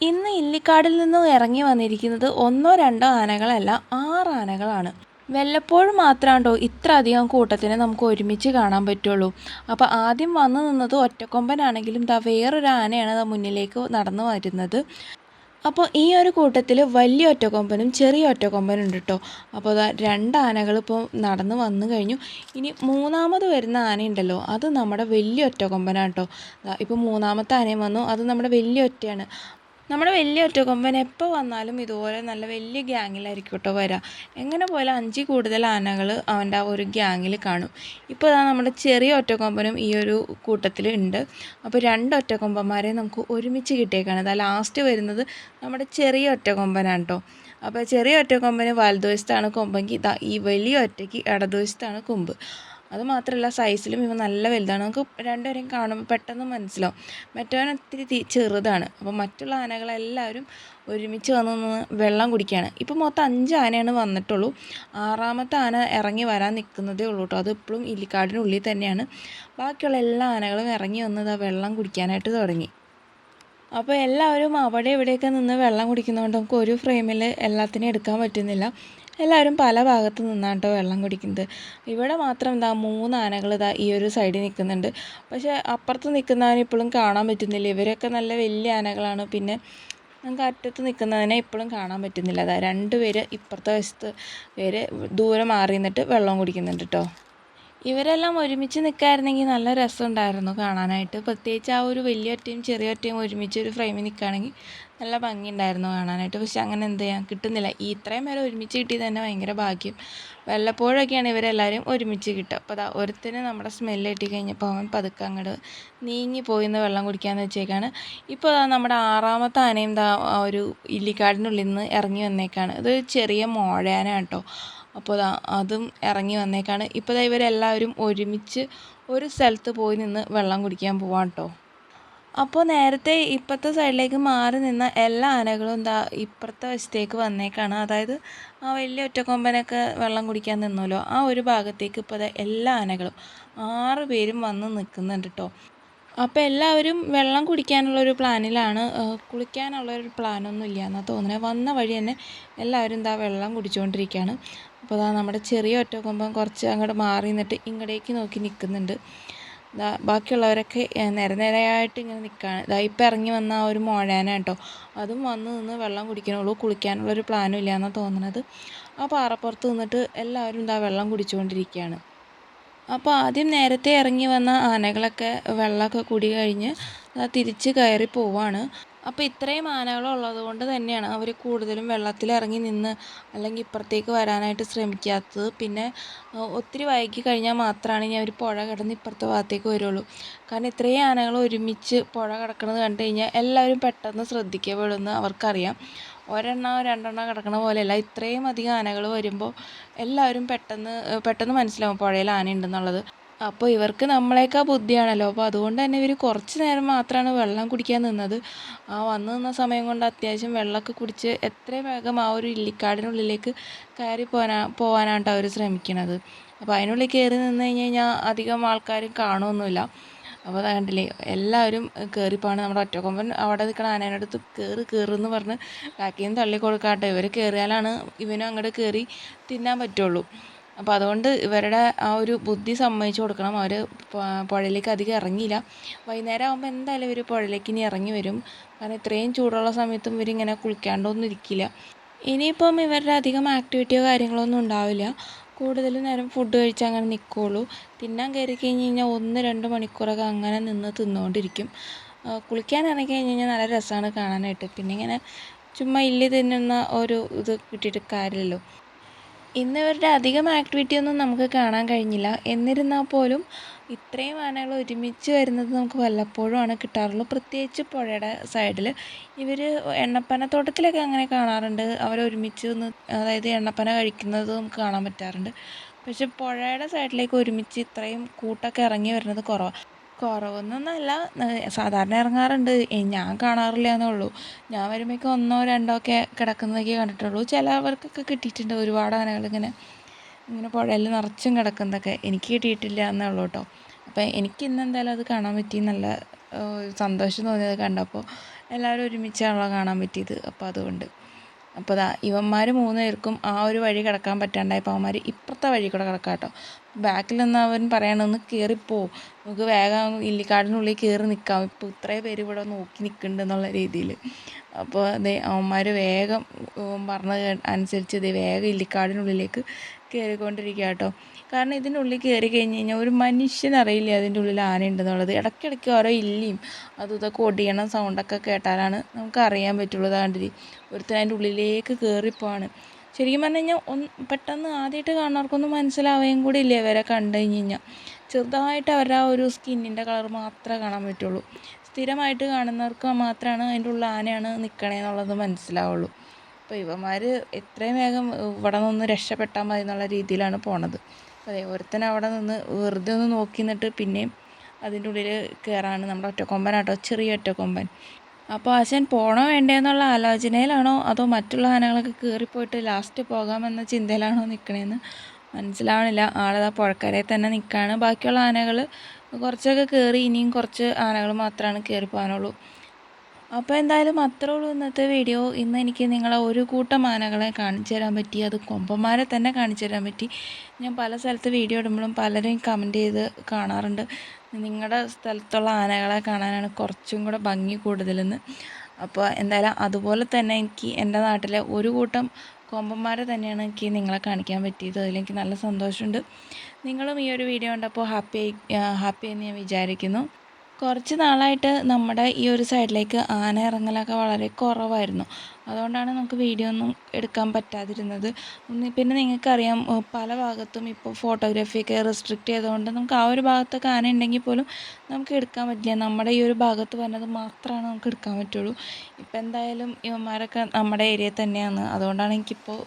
ഇന്ന് ഇല്ലിക്കാടിൽ നിന്നും ഇറങ്ങി വന്നിരിക്കുന്നത് ഒന്നോ രണ്ടോ ആനകളല്ല ആറ് ആനകളാണ്. വല്ലപ്പോഴും മാത്രമാണ്ടോ ഇത്ര അധികം കൂട്ടത്തിനെ നമുക്ക് ഒരുമിച്ച് കാണാൻ പറ്റുള്ളൂ. അപ്പോൾ ആദ്യം വന്നു നിന്നത് ഒറ്റക്കൊമ്പനാണെങ്കിലും ദാ വേറൊരു ആനയാണ് ദാ മുന്നിലേക്ക് നടന്നു വരുന്നത്. അപ്പോൾ ഈ ഒരു കൂട്ടത്തിൽ വലിയ ഒറ്റക്കൊമ്പനും ചെറിയ ഒറ്റക്കൊമ്പനും ഉണ്ട് കേട്ടോ അപ്പോൾ അതാ രണ്ട് ആനകൾ ഇപ്പോൾ നടന്ന് വന്നു കഴിഞ്ഞു. ഇനി മൂന്നാമത് വരുന്ന ആനയുണ്ടല്ലോ അത് നമ്മുടെ വലിയ ഒറ്റക്കൊമ്പനാണ് കേട്ടോ ഇപ്പോൾ മൂന്നാമത്തെ ആനയും വന്നു അത് നമ്മുടെ വലിയ ഒറ്റയാണ്. നമ്മുടെ വലിയ ഒറ്റക്കൊമ്പൻ എപ്പോൾ വന്നാലും ഇതുപോലെ നല്ല വലിയ ഗ്യാങ്ങിലായിരിക്കും കേട്ടോ വരിക എങ്ങനെ പോലെ അഞ്ചിൽ കൂടുതൽ ആനകൾ അവന്റെ ആ ഒരു ഗ്യാങ്ങിൽ കാണും. ഇപ്പോൾ അതാ നമ്മുടെ ചെറിയ ഒറ്റക്കൊമ്പനും ഈ ഒരു കൂട്ടത്തിൽ ഉണ്ട് അപ്പോൾ രണ്ട് ഒറ്റക്കൊമ്പന്മാരെ നമുക്ക് ഒരുമിച്ച് കിട്ടിയേക്കാണ്. അതാ ലാസ്റ്റ് വരുന്നത് നമ്മുടെ ചെറിയ ഒറ്റക്കൊമ്പനാണ് കേട്ടോ അപ്പോൾ ചെറിയ ഒറ്റക്കൊമ്പന് വലതുവശത്താണ് കൊമ്പെങ്കിൽ ഇതാ ഈ വലിയ ഒറ്റയ്ക്ക് ഇടതുവശത്താണ് കൊമ്പ്. അത് മാത്രമല്ല സൈസിലും ഇവ നല്ല വലുതാണ്. നമുക്ക് രണ്ടുപേരെയും കാണുമ്പോൾ പെട്ടെന്ന് മനസ്സിലാവും. മറ്റവൻ ഒത്തിരി ചെറുതാണ്. അപ്പോൾ മറ്റുള്ള ആനകളെല്ലാവരും ഒരുമിച്ച് വന്ന് നിന്ന് വെള്ളം കുടിക്കുകയാണ്. ഇപ്പോൾ മൊത്തം അഞ്ച് ആനയാണ് വന്നിട്ടുള്ളൂ. ആറാമത്തെ ആന ഇറങ്ങി വരാൻ നിൽക്കുന്നതേ ഉള്ളൂ കേട്ടോ അത് ഇപ്പോഴും ഇല്ലിക്കാടിനുള്ളിൽ തന്നെയാണ്. ബാക്കിയുള്ള എല്ലാ ആനകളും ഇറങ്ങി വന്നത് ആ വെള്ളം കുടിക്കാനായിട്ട് തുടങ്ങി. അപ്പോൾ എല്ലാവരും അവിടെ ഇവിടെയൊക്കെ നിന്ന് വെള്ളം കുടിക്കുന്നതുകൊണ്ട് നമുക്ക് ഒരു ഫ്രെയിമിൽ എല്ലാത്തിനെയും എടുക്കാൻ പറ്റുന്നില്ല. എല്ലാവരും പല ഭാഗത്തു നിന്നാണ് കേട്ടോ വെള്ളം കുടിക്കുന്നത്. ഇവിടെ മാത്രം എന്താ മൂന്ന് ആനകൾ ഇതാ ഈ ഒരു സൈഡിൽ നിൽക്കുന്നുണ്ട്. പക്ഷേ അപ്പുറത്ത് നിൽക്കുന്നവനെ ഇപ്പോഴും കാണാൻ പറ്റുന്നില്ല. ഇവരൊക്കെ നല്ല വലിയ ആനകളാണ്. പിന്നെ നമുക്ക് അറ്റത്ത് നിൽക്കുന്നതിനെ ഇപ്പോഴും കാണാൻ പറ്റുന്നില്ല. അതാ രണ്ട് പേര് ഇപ്പുറത്തെ വശത്ത് പേര് ദൂരെ മാറി നിന്നിട്ട് വെള്ളം കുടിക്കുന്നുണ്ട് കേട്ടോ ഇവരെല്ലാം ഒരുമിച്ച് നിൽക്കായിരുന്നെങ്കിൽ നല്ല രസമുണ്ടായിരുന്നു കാണാനായിട്ട്. പ്രത്യേകിച്ച് ആ ഒരു വലിയ ഒറ്റയും ചെറിയ ഒറ്റയും ഒരുമിച്ച് ഒരു ഫ്രെയിമിൽ നിൽക്കുകയാണെങ്കിൽ നല്ല ഭംഗിയുണ്ടായിരുന്നു കാണാനായിട്ട്. പക്ഷെ അങ്ങനെ എന്ത് ചെയ്യാൻ കിട്ടുന്നില്ല. ഈ ഇത്രയും പേരെ ഒരുമിച്ച് കിട്ടിയത് തന്നെ ഭയങ്കര ഭാഗ്യം. വല്ലപ്പോഴൊക്കെയാണ് ഇവരെല്ലാവരും ഒരുമിച്ച് കിട്ടുക. അപ്പോൾ അതാ ഒരുത്തിന് നമ്മുടെ സ്മെല്ല് കിട്ടി കഴിഞ്ഞപ്പോൾ അവൻ പതുക്കെ അങ്ങോട്ട് നീങ്ങി പോയിന്ന് വെള്ളം കുടിക്കാമെന്ന് വെച്ചേക്കാണ്. ഇപ്പോൾ അതാ നമ്മുടെ ആറാമത്തെ ആനയും ദാ ഒരു ഇല്ലിക്കാടിനുള്ളിൽ നിന്ന് ഇറങ്ങി വന്നേക്കാണ്. ഇതൊരു ചെറിയ മോഴയാന കേട്ടോ അപ്പോൾ അതും ഇറങ്ങി വന്നേക്കാണ്. ഇപ്പോൾ ഇവരെല്ലാവരും ഒരുമിച്ച് ഒരു സ്ഥലത്ത് പോയി നിന്ന് വെള്ളം കുടിക്കാൻ പോവാം കേട്ടോ അപ്പോൾ നേരത്തെ ഇപ്പുറത്തെ സൈഡിലേക്ക് മാറി നിന്ന എല്ലാ ആനകളും എന്താ ഇപ്പുറത്തെ വശത്തേക്ക് വന്നേക്കാണ്. അതായത് ആ വലിയ ഒറ്റക്കൊമ്പനൊക്കെ വെള്ളം കുടിക്കാൻ നിന്നല്ലോ. ആ ഒരു ഭാഗത്തേക്ക് ഇപ്പോൾ എല്ലാ ആനകളും ആറ് പേരും വന്ന് നിൽക്കുന്നുണ്ട് കേട്ടോ അപ്പോൾ എല്ലാവരും വെള്ളം കുടിക്കാനുള്ളൊരു പ്ലാനിലാണ്. കുളിക്കാനുള്ളൊരു പ്ലാനൊന്നും ഇല്ല എന്നാണ് തോന്നുന്നത് വന്ന വഴി തന്നെ എല്ലാവരും ഇതാ വെള്ളം കുടിച്ചുകൊണ്ടിരിക്കുകയാണ് അപ്പോൾ അതാ നമ്മുടെ ചെറിയ ഒറ്റക്കൊമ്പൻ കുറച്ച് അങ്ങോട്ട് മാറി നിന്നിട്ട് ഇങ്ങടേക്ക് നോക്കി നിൽക്കുന്നുണ്ട് ബാക്കിയുള്ളവരൊക്കെ നിരനിരയായിട്ട് ഇങ്ങനെ നിൽക്കുകയാണ് ഇതാ ഇപ്പം ഇറങ്ങി വന്ന ആ ഒരു മോഴാന കേട്ടോ. അതും വന്ന് നിന്ന് വെള്ളം കുടിക്കണുള്ളൂ. കുളിക്കാനുള്ളൊരു പ്ലാനും ഇല്ല എന്നാണ് തോന്നുന്നത് ആ പാറപ്പുറത്ത് നിന്നിട്ട് എല്ലാവരും ഇതാ വെള്ളം കുടിച്ചുകൊണ്ടിരിക്കുകയാണ് അപ്പോൾ ആദ്യം നേരത്തെ ഇറങ്ങി വന്ന ആനകളൊക്കെ വെള്ളമൊക്കെ കുടി കഴിഞ്ഞ് തിരിച്ച് കയറി പോവാണ്. അപ്പോൾ ഇത്രയും ആനകളുള്ളത് കൊണ്ട് തന്നെയാണ് അവർ കൂടുതലും വെള്ളത്തിൽ ഇറങ്ങി നിന്ന് അല്ലെങ്കിൽ ഇപ്പുറത്തേക്ക് വരാനായിട്ട് ശ്രമിക്കാത്തത്. പിന്നെ ഒത്തിരി വൈകി കഴിഞ്ഞാൽ മാത്രമാണ് ഇനി അവർ പുഴ കിടന്ന് ഇപ്പുറത്തെ ഭാഗത്തേക്ക് വരുള്ളൂ. കാരണം ഇത്രയും ആനകൾ ഒരുമിച്ച് പുഴ കിടക്കുന്നത് കണ്ടു കഴിഞ്ഞാൽ എല്ലാവരും പെട്ടെന്ന് ശ്രദ്ധിക്കപ്പെടുമെന്ന് അവർക്കറിയാം. ഒരെണ്ണോ രണ്ടെണ്ണോ കിടക്കണ പോലെയല്ല. ഇത്രയും അധികം ആനകൾ വരുമ്പോൾ എല്ലാവരും പെട്ടെന്ന് പെട്ടെന്ന് മനസ്സിലാവും പുഴയിൽ ആനയുണ്ടെന്നുള്ളത് അപ്പോൾ ഇവർക്ക് നമ്മളേക്കാ ബുദ്ധിയാണല്ലോ. അപ്പോൾ അതുകൊണ്ട് തന്നെ ഇവർ കുറച്ച് നേരം മാത്രമാണ് വെള്ളം കുടിക്കാൻ നിന്നത്. ആ വന്നു നിന്ന സമയം കൊണ്ട് അത്യാവശ്യം വെള്ളമൊക്കെ കുടിച്ച് എത്രയും വേഗം ആ ഒരു ഇല്ലിക്കാടിനുള്ളിലേക്ക് കയറി പോകാനാ പോകാനാണ് അവർ ശ്രമിക്കുന്നത് അപ്പോൾ അതിനുള്ളിൽ കയറി നിന്ന് കഴിഞ്ഞ് കഴിഞ്ഞാൽ അധികം ആൾക്കാരും കാണുമൊന്നുമില്ല അപ്പോൾ അത് കണ്ടില്ലേ എല്ലാവരും കയറിപ്പോണ് നമ്മുടെ ഒറ്റക്കൊമ്പൻ അവിടെ നിൽക്കണ ആനേന്റെ അടുത്ത് കയറി കയറുമെന്ന് പറഞ്ഞ് ബാക്കിൽ നിന്ന് തള്ളി കൊടുക്കാട്ടെ. ഇവർ കയറിയാലാണ് ഇവനും അങ്ങോട്ട് കയറി തിന്നാൻ പറ്റുള്ളൂ. അപ്പോൾ അതുകൊണ്ട് ഇവരുടെ ആ ഒരു ബുദ്ധി സമ്മതിച്ചു കൊടുക്കണം. അവർ പുഴയിലേക്ക് അധികം ഇറങ്ങിയില്ല. വൈകുന്നേരം ആകുമ്പോൾ എന്തായാലും ഇവർ പുഴയിലേക്ക് ഇനി ഇറങ്ങി വരും. കാരണം ഇത്രയും ചൂടുള്ള സമയത്തും ഇവരിങ്ങനെ കുളിക്കാണ്ടൊന്നും ഇരിക്കില്ല. ഇനിയിപ്പം ഇവരുടെ അധികം ആക്ടിവിറ്റിയോ കാര്യങ്ങളോ ഒന്നും ഉണ്ടാവില്ല. കൂടുതലും നേരം ഫുഡ് കഴിച്ച് അങ്ങനെ നിൽക്കുകയുള്ളൂ തിന്നാൻ കയറി കഴിഞ്ഞ് കഴിഞ്ഞാൽ ഒന്ന് രണ്ട് മണിക്കൂറൊക്കെ അങ്ങനെ നിന്ന് തിന്നുകൊണ്ടിരിക്കും കുളിക്കാൻ ഇറങ്ങി കഴിഞ്ഞ് കഴിഞ്ഞാൽ നല്ല രസമാണ് കാണാനായിട്ട്. പിന്നെ ഇങ്ങനെ ചുമ്മാ ഇല്ലി തിന്നുന്ന ഒരു ഇത് കിട്ടിയിട്ട് കാര്യമില്ലല്ലോ. ഇന്ന് ഇവരുടെ അധികം ആക്ടിവിറ്റി ഒന്നും നമുക്ക് കാണാൻ കഴിഞ്ഞില്ല. എന്നിരുന്നാൽ പോലും ഇത്രയും ആനകൾ ഒരുമിച്ച് വരുന്നത് നമുക്ക് വല്ലപ്പോഴുമാണ് കിട്ടാറുള്ളൂ. പ്രത്യേകിച്ച് പുഴയുടെ സൈഡിൽ ഇവർ എണ്ണപ്പനത്തോട്ടത്തിലൊക്കെ അങ്ങനെ കാണാറുണ്ട്. അവരൊരുമിച്ച് ഒന്ന് അതായത് എണ്ണപ്പന കഴിക്കുന്നത് നമുക്ക് കാണാൻ പറ്റാറുണ്ട്. പക്ഷെ പുഴയുടെ സൈഡിലേക്ക് ഒരുമിച്ച് ഇത്രയും കൂട്ടൊക്കെ ഇറങ്ങി വരുന്നത് കുറവാണ് കുറവൊന്നുമല്ല സാധാരണ ഇറങ്ങാറുണ്ട്. ഞാൻ കാണാറില്ല എന്നേ ഉള്ളൂ. ഞാൻ വരുമ്പോഴേക്കും ഒന്നോ രണ്ടോ ഒക്കെ കിടക്കുന്നതൊക്കെ കണ്ടിട്ടുള്ളൂ. ചിലവർക്കൊക്കെ കിട്ടിയിട്ടുണ്ട് ഒരുപാട് ആനകൾ ഇങ്ങനെ പുഴയിൽ നിറച്ചും കിടക്കുന്നതൊക്കെ. എനിക്ക് കിട്ടിയിട്ടില്ല എന്നേ ഉള്ളൂ കേട്ടോ. അപ്പോൾ എനിക്ക് ഇന്ന് എന്തായാലും അത് കാണാൻ പറ്റി നല്ല സന്തോഷം തോന്നിയത് കണ്ടപ്പോൾ എല്ലാവരും ഒരുമിച്ചാണല്ലോ കാണാൻ പറ്റിയത്. അപ്പോൾ അതുകൊണ്ട് അപ്പോൾ ദാ ഇവന്മാർ മൂന്ന് പേർക്കും ആ ഒരു വഴി കിടക്കാൻ പറ്റാണ്ടായപ്പോൾ അവന്മാർ ഇപ്പുറത്തെ വഴി കൂടെ കിടക്കാം കേട്ടോ ബാക്കിൽ നിന്ന് അവൻ പറയണമെന്ന് കയറിപ്പോ നമുക്ക് വേഗം ഇല്ലിക്കാടിനുള്ളിൽ കയറി നിൽക്കാം ഇപ്പോൾ ഇത്രയും പേര് ഇവിടെ നോക്കി നിൽക്കുന്നുണ്ട് എന്നുള്ള രീതിയിൽ അപ്പോൾ അതെ അവന്മാർ വേഗം പറഞ്ഞ അനുസരിച്ച് ഇതേ വേഗം ഇല്ലിക്കാടിനുള്ളിലേക്ക് കയറിക്കൊണ്ടിരിക്കുക കേട്ടോ. കാരണം ഇതിന്റെ ഉള്ളിൽ കയറി കഴിഞ്ഞ് കഴിഞ്ഞാൽ ഒരു മനുഷ്യനറിയില്ല അതിന്റെ ഉള്ളിൽ ആനയുണ്ടെന്നുള്ളത്. ഇടയ്ക്കിടയ്ക്ക് ഓരോ ഇല്ലിയും അതും ഇതൊക്കെ ഒടിയണ സൗണ്ടൊക്കെ കേട്ടാലാണ് നമുക്ക് അറിയാൻ പറ്റുള്ളൂ. അതാണ്ടിരി ഒരുത്തൻ അതിന്റെ ഉള്ളിലേക്ക് കയറിപ്പോവാണ് ശരിക്കും പറഞ്ഞു കഴിഞ്ഞാൽ ഒന്ന് പെട്ടെന്ന് ആദ്യമായിട്ട് കാണുന്നവർക്കൊന്നും മനസ്സിലാവുകയും കൂടി ഇല്ലേ ഇവരെ കണ്ടു കഴിഞ്ഞ് കഴിഞ്ഞാൽ. ചെറുതായിട്ട് അവരുടെ ആ ഒരു സ്കിന്നിന്റെ കളർ മാത്രമേ കാണാൻ പറ്റുള്ളൂ. സ്ഥിരമായിട്ട് കാണുന്നവർക്ക് മാത്രമാണ് അതിന്റെ ഉള്ള ആനയാണ് നിൽക്കണേ എന്നുള്ളത് മനസ്സിലാവുള്ളൂ. അപ്പോൾ ഇവന്മാർ എത്രയും വേഗം ഇവിടെ നിന്ന് രക്ഷപ്പെട്ടാൽ മതി എന്നുള്ള രീതിയിലാണ് പോണത്. അതെ ഒരുത്തൻ അവിടെ നിന്ന് വെറുതെ ഒന്ന് നോക്കി നിന്നിട്ട് പിന്നെയും അതിന്റെ ഉള്ളിൽ കയറാണ് നമ്മുടെ ഒറ്റക്കൊമ്പനാട്ടോ ചെറിയ ഒറ്റക്കൊമ്പൻ. അപ്പോൾ അച്ഛൻ പോണോ വേണ്ടെന്നുള്ള ആലോചനയിലാണോ അതോ മറ്റുള്ള ആനകളൊക്കെ കയറിപ്പോയിട്ട് ലാസ്റ്റ് പോകാമെന്ന ചിന്തയിലാണോ നിൽക്കണേന്ന് മനസ്സിലാവണില്ല. ആളതാ പുഴക്കരയിൽ തന്നെ നിൽക്കുകയാണ് ബാക്കിയുള്ള ആനകൾ കുറച്ചൊക്കെ കയറി ഇനിയും കുറച്ച് ആനകൾ മാത്രമാണ് കയറി പോകാനുള്ളൂ. അപ്പോൾ എന്തായാലും അത്രേ ഉള്ളൂ ഇന്നത്തെ വീഡിയോ ഇന്ന് എനിക്ക് നിങ്ങളെ ഒരു കൂട്ടം ആനകളെ കാണിച്ചു തരാൻ പറ്റി. അത് കൊമ്പന്മാരെ തന്നെ കാണിച്ചു തരാൻ പറ്റി. ഞാൻ പല സ്ഥലത്ത് വീഡിയോ ഇടുമ്പോഴും പലരും കമന്റ് ചെയ്ത് കാണാറുണ്ട്. നിങ്ങളുടെ സ്ഥലത്തുള്ള ആനകളെ കാണാനാണ് കുറച്ചും കൂടെ ഭംഗി കൂടുതലെന്ന്. അപ്പോൾ എന്തായാലും അതുപോലെ തന്നെ എനിക്ക് എന്റെ നാട്ടിലെ ഒരു കൂട്ടം കൊമ്പന്മാരെ തന്നെയാണ് എനിക്ക് നിങ്ങളെ കാണിക്കാൻ പറ്റിയത്. അതിലെനിക്ക് നല്ല സന്തോഷമുണ്ട്. നിങ്ങളും ഈ ഒരു വീഡിയോ കണ്ടപ്പോൾ ഹാപ്പി ഹാപ്പി എന്ന് ഞാൻ വിചാരിക്കുന്നു. കുറച്ച് നാളായിട്ട് നമ്മുടെ ഈ ഒരു സൈഡിലേക്ക് ആന ഇറങ്ങലൊക്കെ വളരെ കുറവായിരുന്നു. അതുകൊണ്ടാണ് നമുക്ക് വീഡിയോ ഒന്നും എടുക്കാൻ പറ്റാതിരുന്നത്. പിന്നെ നിങ്ങൾക്കറിയാം പല ഭാഗത്തും ഇപ്പോൾ ഫോട്ടോഗ്രാഫിയൊക്കെ റെസ്ട്രിക്റ്റ് ചെയ്തുകൊണ്ട് നമുക്ക് ആ ഒരു ഭാഗത്തൊക്കെ ആന ഉണ്ടെങ്കിൽ പോലും നമുക്ക് എടുക്കാൻ പറ്റില്ല. നമ്മുടെ ഈ ഒരു ഭാഗത്ത് വന്നത് മാത്രമാണ് നമുക്ക് എടുക്കാൻ പറ്റുള്ളൂ. ഇപ്പം എന്തായാലും ഇവന്മാരൊക്കെ നമ്മുടെ ഏരിയയിൽ തന്നെയാണ്. അതുകൊണ്ടാണ് എനിക്കിപ്പോൾ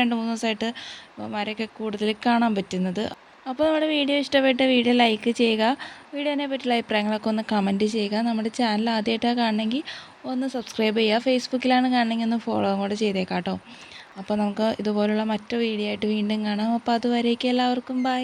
രണ്ട് മൂന്ന് ദിവസമായിട്ട് ഇവന്മാരെയൊക്കെ കൂടുതൽ കാണാൻ പറ്റുന്നത്. അപ്പോൾ നമ്മുടെ വീഡിയോ ഇഷ്ടപ്പെട്ട വീഡിയോ ലൈക്ക് ചെയ്യുക. വീഡിയോനെ പറ്റിയുള്ള അഭിപ്രായങ്ങളൊക്കെ ഒന്ന് കമന്റ് ചെയ്യുക. നമ്മുടെ ചാനൽ ആദ്യമായിട്ടാണ് കാണണമെങ്കിൽ ഒന്ന് സബ്സ്ക്രൈബ് ചെയ്യുക. ഫേസ്ബുക്കിലാണ് കാണണമെങ്കിൽ ഒന്ന് ഫോളോ കൂടെ ചെയ്തേക്കാം കേട്ടോ അപ്പോൾ നമുക്ക് ഇതുപോലുള്ള മറ്റു വീഡിയോ ആയിട്ട് വീണ്ടും കാണാം. അപ്പോൾ അതുവരേക്കും എല്ലാവർക്കും ബൈ